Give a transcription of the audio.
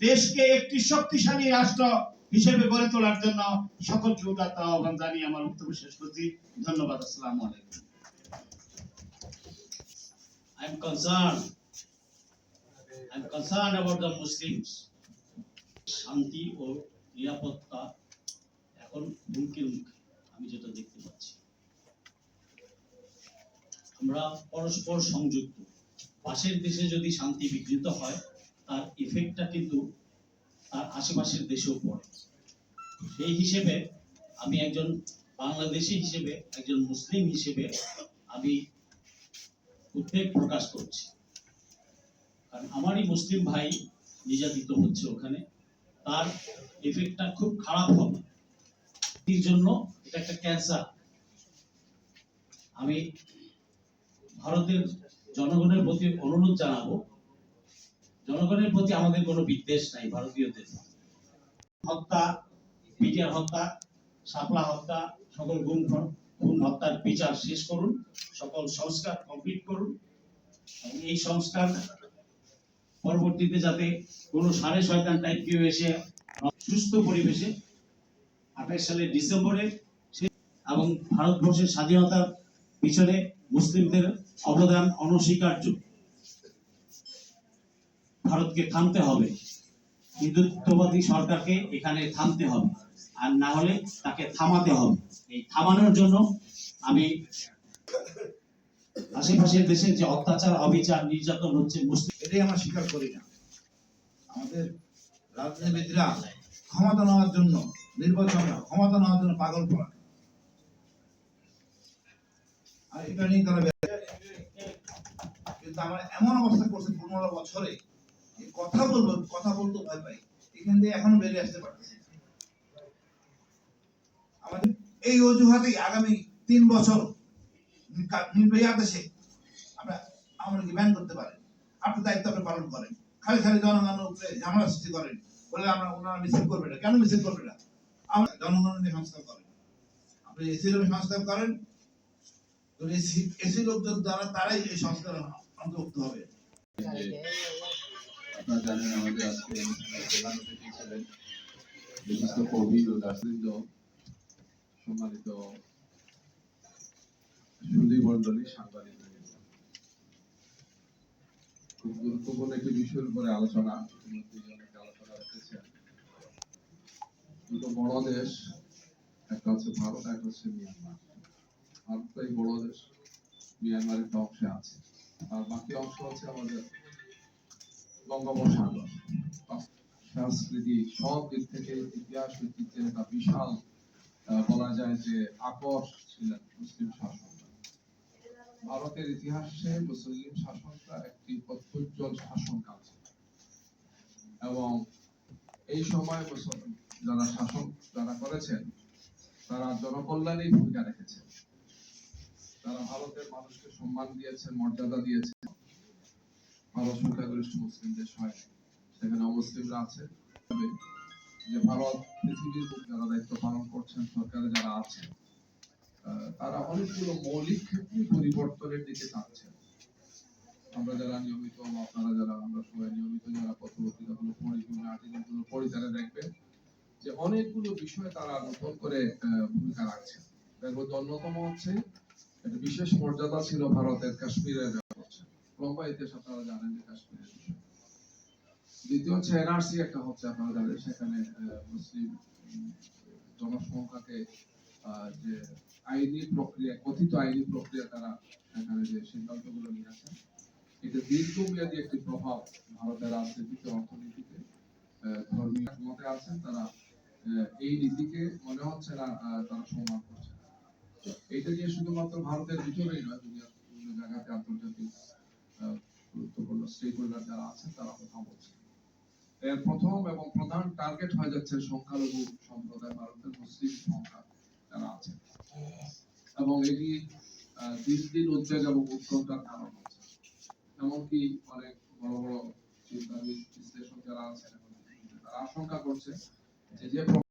দেশকে একটি শক্তিশালী রাষ্ট্র হিসেবে গড়ে তোলার জন্য সকলকে উদাত্ত আহ্বান জানিয়ে আমার বক্তব্য শেষ করছি ধন্যবাদ, আসসালামু আলাইকুম I'm concerned. I'm concerned about the Muslims. শান্তি ও নিরাপত্তা এখন হুমকির মুখে আমি যেটা দেখতে পাচ্ছি আমরা পরস্পর সংযুক্ত পাশের দেশে যদি শান্তি বিঘ্নিত হয় তার ইফেক্টটা কিন্তু তার আশেপাশের দেশেও পড়ে। সেই হিসেবে আমি একজন বাংলাদেশি হিসেবে, একজন মুসলিম হিসেবে আমি উদ্বেগ প্রকাশ করছি। কারণ আমারই মুসলিম ভাই নির্যাতিত হচ্ছে ওখানে। তার এফেক্টটা খুব খারাপ হবে। জন্য এটা একটা ক্যান্সার আমি ভারতের জনগণের প্রতি অনুরোধ জানাব জনগণের প্রতি আমাদের কোনো বিদ্বেষ নাই, ভারতীয়দের হত্যা বিটিআর হত্যা শাপলা হত্যা, সকল গুম খুন হত্যার বিচার শেষ করুন, সকল সংস্কার কমপ্লিট করুন। এই সংস্কার পরবর্তীতে যাতে কোনো সাড়ে শয়তান টাইপ কেউ এসে সুস্থ পরিবেশে আঠাশ সালের ডিসেম্বরে এবং ভারতবর্ষের স্বাধীনতার পিছনে মুসলিমদের অবদান অনস্বীকার্য। ভারতকে থামতে হবে। হিন্দুত্ববাদী সরকারকে এখানে থামতে হবে। আর না হলে তাকে থামাতে হবে। এই থামানোর জন্য আমি আশেপাশের দেশে যে অত্যাচার, অবিচার, নির্যাতন হচ্ছে মুসলিম এটাই আমরা স্বীকার করি না। আমাদের রাজনীতিবিদরা ক্ষমতা নেওয়ার জন্য নির্বাচন ক্ষমতা নেওয়ার জন্য পাগল পড়া। আর এটা নিয়ে তারা কিন্তু আমরা এমন অবস্থা করছি পনেরো বছরে কথা বলব, কথা বলতে ভয় পাই। এখান দিয়ে এখনও বেরিয়ে আসতে পারতেছি আমাদের এই অজুহাতেই আগামী তিন বছর নির্বাহী দেশে আমরা আমরা কি ব্যান করতে পারেন আপনি দায়িত্ব আপনি পালন করেন। খালি খালি জনগণের উপরে ঝামেলা সৃষ্টি করেন। বলে আমরা ওনারা মিছিল করবে না। কেন মিছিল করবে না? আমরা জনগণের সংস্কার করেন। আপনি এসি রুমে সংস্কার করেন। এসি লোকদের দ্বারা তারাই এই সংস্কার অন্তর্ভুক্ত হবে। আপনারা জানেন আমাদের আজকে বিশিষ্ট কবি ও দার্শনিক সম্মানিত সুদী মন্ডলী সাংবাদিক খুব গুরুত্বপূর্ণ একটি বিষয়ের উপরে আলোচনা দুটো বড় দেশ, একটা হচ্ছে ভারত, একটা হচ্ছে মিয়ানমার। ভারত তো এই বড় দেশ মিয়ানমার একটা অংশে আছে। আর বাকি অংশ হচ্ছে আমাদের বঙ্গোপসাগর। সংস্কৃতি সব দিক থেকে ইতিহাস ঐতিহ্যের একটা বিশাল বলা যায় যে আকর ছিলেন মুসলিম শাসক ভারতের ইতিহাসে মুসলিম শাসনটা একটি অত্যুজ্জ্বল শাসনকাল ছিল। এবং এই সময় যারা শাসন যারা করেছেন, তারা জনকল্যাণে ভূমিকা রেখেছেন। তারা ভারতের মানুষকে সম্মান দিয়েছেন, মর্যাদা দিয়েছেন। ভারত সংখ্যাগরিষ্ঠ সেখানে অমুসলিমরা আছে। যে ভারত পৃথিবীর যারা দায়িত্ব পালন করছেন সরকারে যারা আহ, তারা অনেকগুলো মৌলিক ক্ষেত্রে পরিবর্তনের দিকে আমরা যারা নিয়মিত আপনারা যারা আমরা সবাই নিয়মিত যারা পত্রপত্রিকাগুলো পড়ি বিভিন্ন আর্টিকেলগুলো পড়ি তারা দেখবেন যে অনেকগুলো বিষয়ে তারা নতুন করে ভূমিকা রাখছেন। তার মধ্যে অন্যতম হচ্ছে একটা বিশেষ মর্যাদা ছিল ভারতের কাশ্মীরের লম্বা আপনারা জানেন যে কাশ্মীরের দ্বিতীয় হচ্ছে এনআরসি একটা হচ্ছে, আপনারা জানেন সেখানে মুসলিম জনসংখ্যাকে যে আইনি প্রক্রিয়া, কথিত আইনি প্রক্রিয়া তারা সেখানে যে সিদ্ধান্তগুলো নিয়েছেন এটা দীর্ঘমেয়াদী একটি প্রভাব ভারতের রাজনীতিতে অর্থনীতিতে ধর্মীয় মতে আছেন, তারা এই নীতিকে মনে হচ্ছে না তারা সম্মান করছে। এটা নিয়ে শুধুমাত্র ভারতের ভিতরেই নয়, দুনিয়ার বিভিন্ন জায়গাতে আন্তর্জাতিক গুরুত্বপূর্ণ স্টেক হোল্ডার যারা আছেন, তারা কথা বলছে এর প্রথম এবং প্রধান টার্গেট হয়ে যাচ্ছে সংখ্যালঘু সম্প্রদায়, ভারতের মুসলিম সংখ্যা যারা আছে এবং এটি দিন দিন উদ্বেগ এবং উৎকণ্ঠার কারণ হচ্ছে। এমনকি অনেক বড় বড় চিন্তাবিদ বিশ্লেষক যারা আছেন তারা আশঙ্কা করছে যে যে